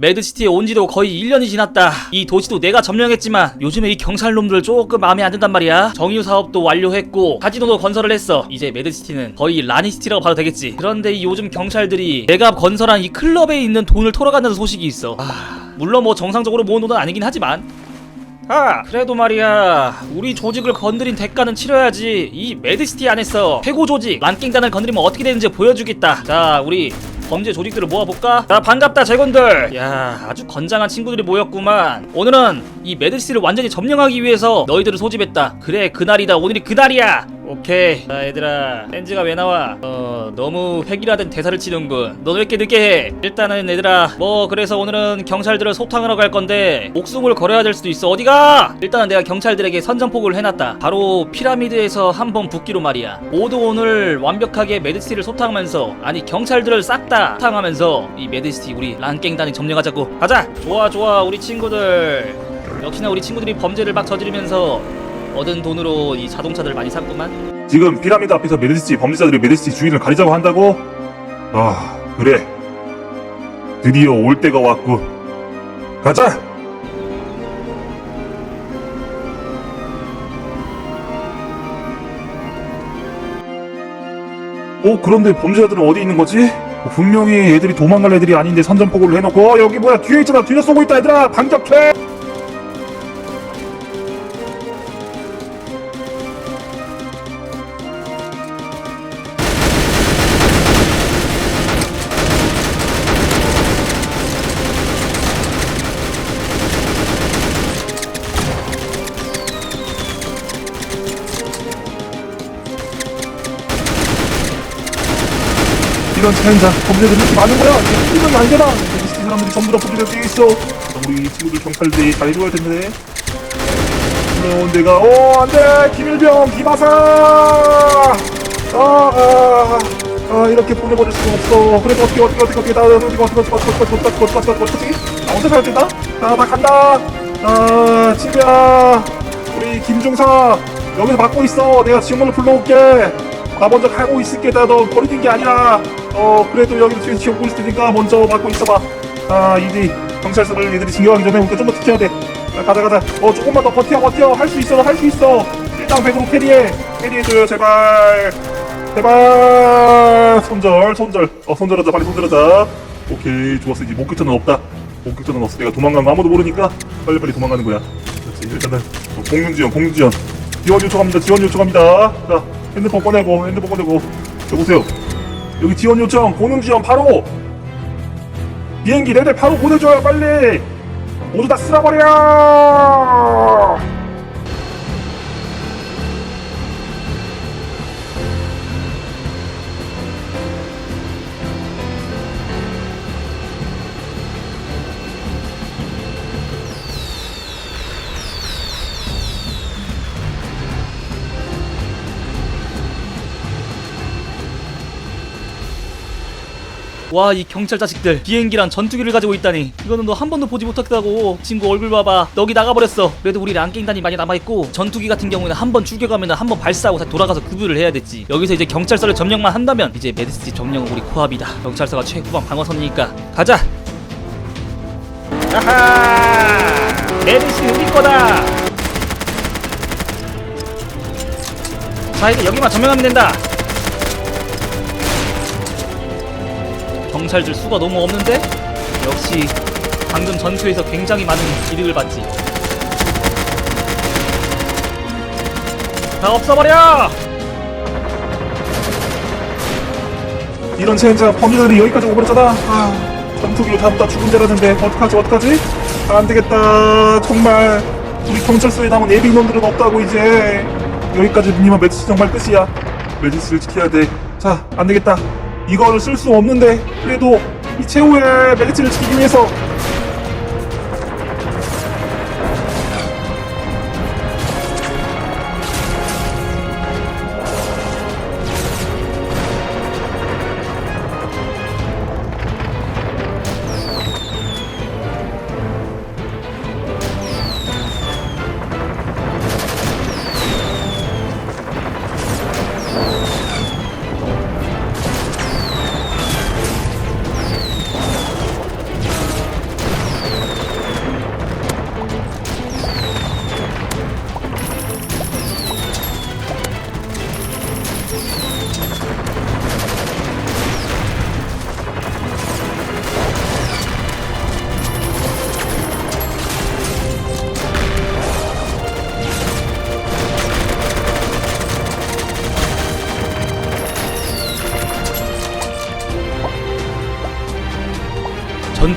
매드시티에 온 지도 거의 1년이 지났다. 이 도시도 내가 점령했지만 요즘에 이 경찰놈들 조금 마음에 안 든단 말이야. 정유 사업도 완료했고 카지노도 건설을 했어. 이제 매드시티는 거의 라니시티라고 봐도 되겠지. 그런데 이 요즘 경찰들이 내가 건설한 이 클럽에 있는 돈을 털어간다는 소식이 있어. 아, 물론 뭐 정상적으로 모은 돈은 아니긴 하지만 아 그래도 말이야 우리 조직을 건드린 대가는 치러야지 이 매드시티 안에서 최고 조직 란킹단을 건드리면 어떻게 되는지 보여주겠다 자 우리 범죄 조직들을 모아볼까? 자 반갑다 재건들. 야 아주 건장한 친구들이 모였구만. 오늘은 이 매드시티를 완전히 점령하기 위해서 너희들을 소집했다. 그래 그날이다. 오늘이 그날이야 오케이. 자 얘들아. 렌즈가 왜 나와? 어 너무 획일화된 대사를 치는군. 너왜 이렇게 늦게 해? 일단은 얘들아 뭐 그래서 오늘은 경찰들을 소탕하러 갈 건데 목숨을 걸어야 될 수도 있어. 어디가? 일단은 내가 경찰들에게 선전포고를 해놨다. 바로 피라미드에서 한 번 붙기로 말이야. 모두 오늘 완벽하게 매드시티를 소탕하면서 아니 경찰들을 싹 다 소탕하면서 이 매드시티 우리 란깽단이 점령하자고. 가자! 좋아 좋아. 우리 친구들. 역시나 우리 친구들이 범죄를 막 저지르면서 얻은 돈으로 이 자동차들 많이 샀구만 지금 피라미드 앞에서 메드시티 범죄자들이 메드시티 주인을 가리자고 한다고? 아 그래. 드디어 올 때가 왔고 가자! 어 그런데 범죄자들은 어디 있는 거지? 어, 분명히 애들이 도망갈 애들이 아닌데 선전포고를 해놓고 어, 여기 뭐야 뒤에 있잖아. 뒤에 쏘고 있다 얘들아. 반격해 이런 차인자 범죄들이 많은 거야 이건 안 되나 메드시티 사람들이 전부 다 범죄자 뒤에 있어 우리 친구들 경찰들이 잘 해줘야 텐데 그럼 내가 어 안돼 김일병 김하사 아, 아, 아 이렇게 보내버릴 수가 없어 그래도 어떻게 어떻게 어떻게 어떻게 나 어떻게 어떻게 어떻게 어떻게 어떻게 어떻게 어떻게 어떻게 나 혼자 살야 된다 나나 간다 아 친구야 우리 김중사 여기서 막고 있어 내가 지원을 불러올게 나 먼저 가고 있을게. 나너 버리는 게 아니라. 어 그래도 여기 뒤에서 지원고 있을 테니까 먼저 막고 있어봐. 아 이제 경찰서를 얘들이 징계하기 전에 우리가 좀 더 지켜야 돼. 자, 가자 가자. 어 조금만 더 버텨 버텨. 할 수 있어 너할수 있어. 일당 백으로 캐리해. 캐리해줘요 제발. 제발. 손절 손절. 어 손절하자 빨리 손절하자. 오케이 좋았어. 이제 목격자는 없다. 목격자는 없어. 내가 도망간 거 아무도 모르니까 빨리빨리 도망가는 거야. 그렇지 일단은. 어, 공중지원 공중지원. 지원 요청합니다 지원 요청합니다. 자 핸드폰 꺼내고 핸드폰 꺼내고. 여보세요. 여기 지원 요청 공중지원 바로! 비행기 네대 바로 보내줘요 빨리! 모두 다 쓸어버려 와 이 경찰 자식들. 비행기랑 전투기를 가지고 있다니. 이거는 너 한 번도 보지 못했다고. 친구 얼굴 봐봐. 너기 나가버렸어. 그래도 우리 랑깽단이 많이 남아있고 전투기 같은 경우에는 한번 출격하면 한 번 발사하고 다시 돌아가서 급유를 해야 됐지. 여기서 이제 경찰서를 점령만 한다면 이제 메드시티 점령은 우리 코앞이다. 경찰서가 최후방 방어선이니까. 가자! 아하! 메드시티 우리 거다! 자 이제 여기만 점령하면 된다 경찰들 수가 너무 없는데? 역시 방금 전투에서 굉장히 많은 이득을 봤지. 다 없어버려! 이런 젠장 범죄자들이 여기까지 오버렸잖아. 아 전투기로 다다 죽은 자라는데 어떡하지 어떡하지? 안 되겠다. 정말 우리 경찰서에 남은 예비 인원들은 없다고 이제. 여기까지 니만 매지스 정말 끝이야. 매지스를 지켜야 돼자 안 되겠다 이거를 쓸수 없는데 그래도 이 최후의 매지스를 지키기 위해서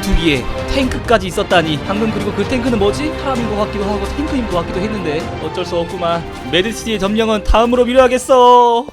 거기에 탱크까지 있었다니. 방금 그리고 그 탱크는 뭐지? 사람인 것 같기도 하고 탱크인 것 같기도 했는데. 어쩔 수 없구만. 매드시티의 점령은 다음으로 미뤄야겠어